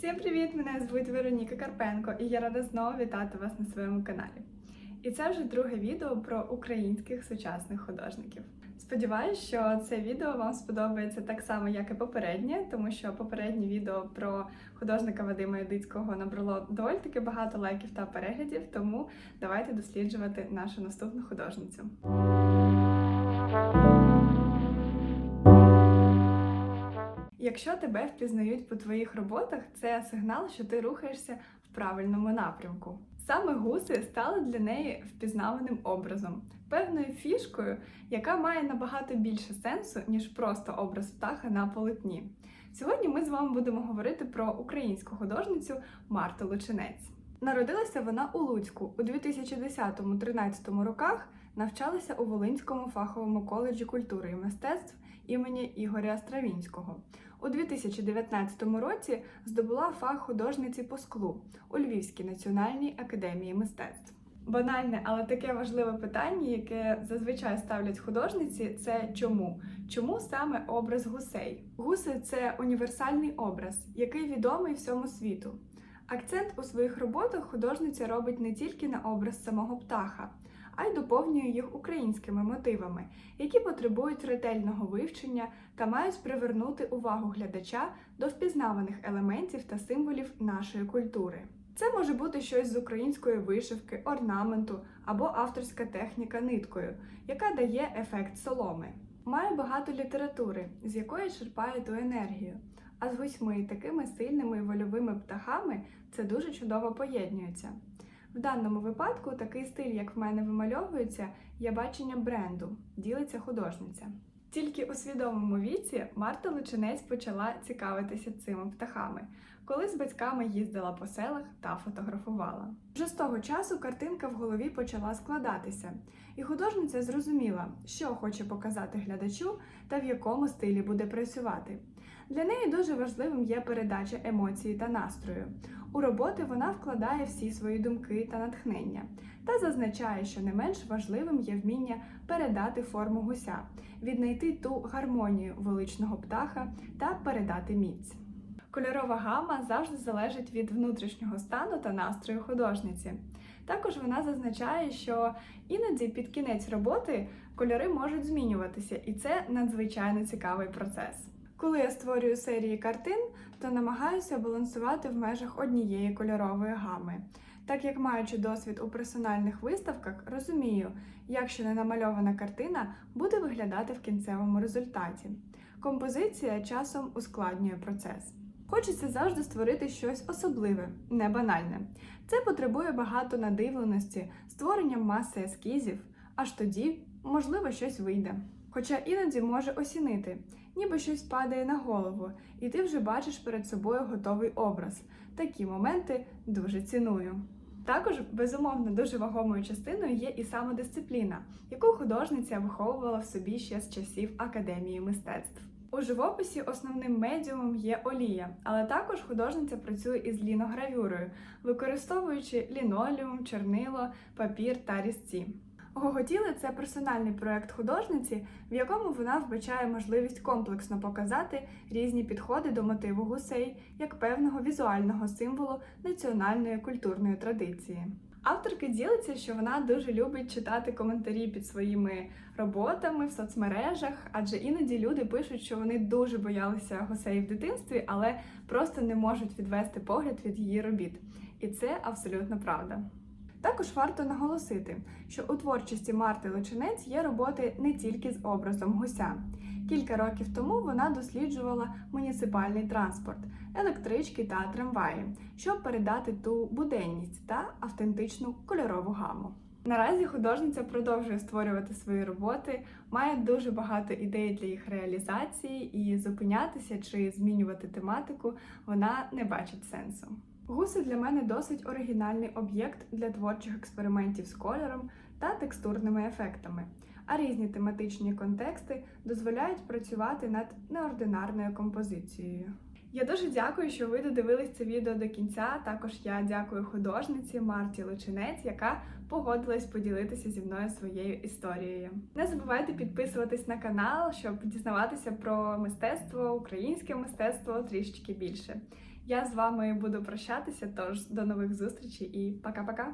Всім привіт! Мене звуть Вероніка Карпенко, і я рада знову вітати вас на своєму каналі. І це вже друге відео про українських сучасних художників. Сподіваюсь, що це відео вам сподобається так само, як і попереднє, тому що попереднє відео про художника Вадима Ядицького набрало доволі таки багато лайків та переглядів. Тому давайте досліджувати нашу наступну художницю. Якщо тебе впізнають по твоїх роботах, це сигнал, що ти рухаєшся в правильному напрямку. Саме гуси стали для неї впізнаваним образом, певною фішкою, яка має набагато більше сенсу, ніж просто образ птаха на полотні. Сьогодні ми з вами будемо говорити про українську художницю Марту Лучинець. Народилася вона у Луцьку у 2010-13 роках. Навчалася у Волинському фаховому коледжі культури і мистецтв імені Ігоря Стравінського. У 2019 році здобула фах художниці по склу у Львівській національній академії мистецтв. Банальне, але таке важливе питання, яке зазвичай ставлять художниці, це чому? Чому саме образ гусей? Гуси це універсальний образ, який відомий всьому світу. Акцент у своїх роботах художниця робить не тільки на образ самого птаха, а й доповнює їх українськими мотивами, які потребують ретельного вивчення та мають привернути увагу глядача до впізнаваних елементів та символів нашої культури. Це може бути щось з української вишивки, орнаменту або авторська техніка ниткою, яка дає ефект соломи. Має багато літератури, з якої черпає ту енергію. А з гусьми, такими сильними і вольовими птахами, це дуже чудово поєднується. В даному випадку такий стиль, як в мене вимальовується, є бачення бренду, ділиться художниця. Тільки у свідомому віці Марта Лучинець почала цікавитися цими птахами, коли з батьками їздила по селах та фотографувала. Вже з того часу картинка в голові почала складатися, і художниця зрозуміла, що хоче показати глядачу та в якому стилі буде працювати. Для неї дуже важливим є передача емоцій та настрою. У роботи вона вкладає всі свої думки та натхнення та зазначає, що не менш важливим є вміння передати форму гуся, віднайти ту гармонію величного птаха та передати міць. Кольорова гама завжди залежить від внутрішнього стану та настрою художниці. Також вона зазначає, що іноді під кінець роботи кольори можуть змінюватися, і це надзвичайно цікавий процес. Коли я створюю серії картин, то намагаюся балансувати в межах однієї кольорової гами. Так як маючи досвід у персональних виставках, розумію, як ще не намальована картина буде виглядати в кінцевому результаті. Композиція часом ускладнює процес. Хочеться завжди створити щось особливе, не банальне. Це потребує багато надивленості, створення маси ескізів, аж тоді, можливо, щось вийде. Хоча іноді може осінити, ніби щось падає на голову, і ти вже бачиш перед собою готовий образ. Такі моменти дуже ціную. Також, безумовно, дуже вагомою частиною є і самодисципліна, яку художниця виховувала в собі ще з часів Академії мистецтв. У живописі основним медіумом є олія, але також художниця працює із ліногравюрою, використовуючи лінолеум, чорнило, папір та різці. Гоготіли це персональний проект художниці, в якому вона вбачає можливість комплексно показати різні підходи до мотиву гусей як певного візуального символу національної культурної традиції. Авторка ділиться, що вона дуже любить читати коментарі під своїми роботами в соцмережах, адже іноді люди пишуть, що вони дуже боялися гусей в дитинстві, але просто не можуть відвести погляд від її робіт. І це абсолютно правда. Також варто наголосити, що у творчості Марти Личинець є роботи не тільки з образом гуся. Кілька років тому вона досліджувала муніципальний транспорт, електрички та трамваї, щоб передати ту буденність та автентичну кольорову гаму. Наразі художниця продовжує створювати свої роботи, має дуже багато ідей для їх реалізації, і зупинятися чи змінювати тематику вона не бачить сенсу. Гуси для мене досить оригінальний об'єкт для творчих експериментів з кольором та текстурними ефектами, а різні тематичні контексти дозволяють працювати над неординарною композицією. Я дуже дякую, що ви додивились це відео до кінця. Також я дякую художниці Марті Лучинець, яка погодилась поділитися зі мною своєю історією. Не забувайте підписуватись на канал, щоб дізнаватися про мистецтво, українське мистецтво трішечки більше. Я з вами буду прощатися, тож до нових зустрічей і пока-пока!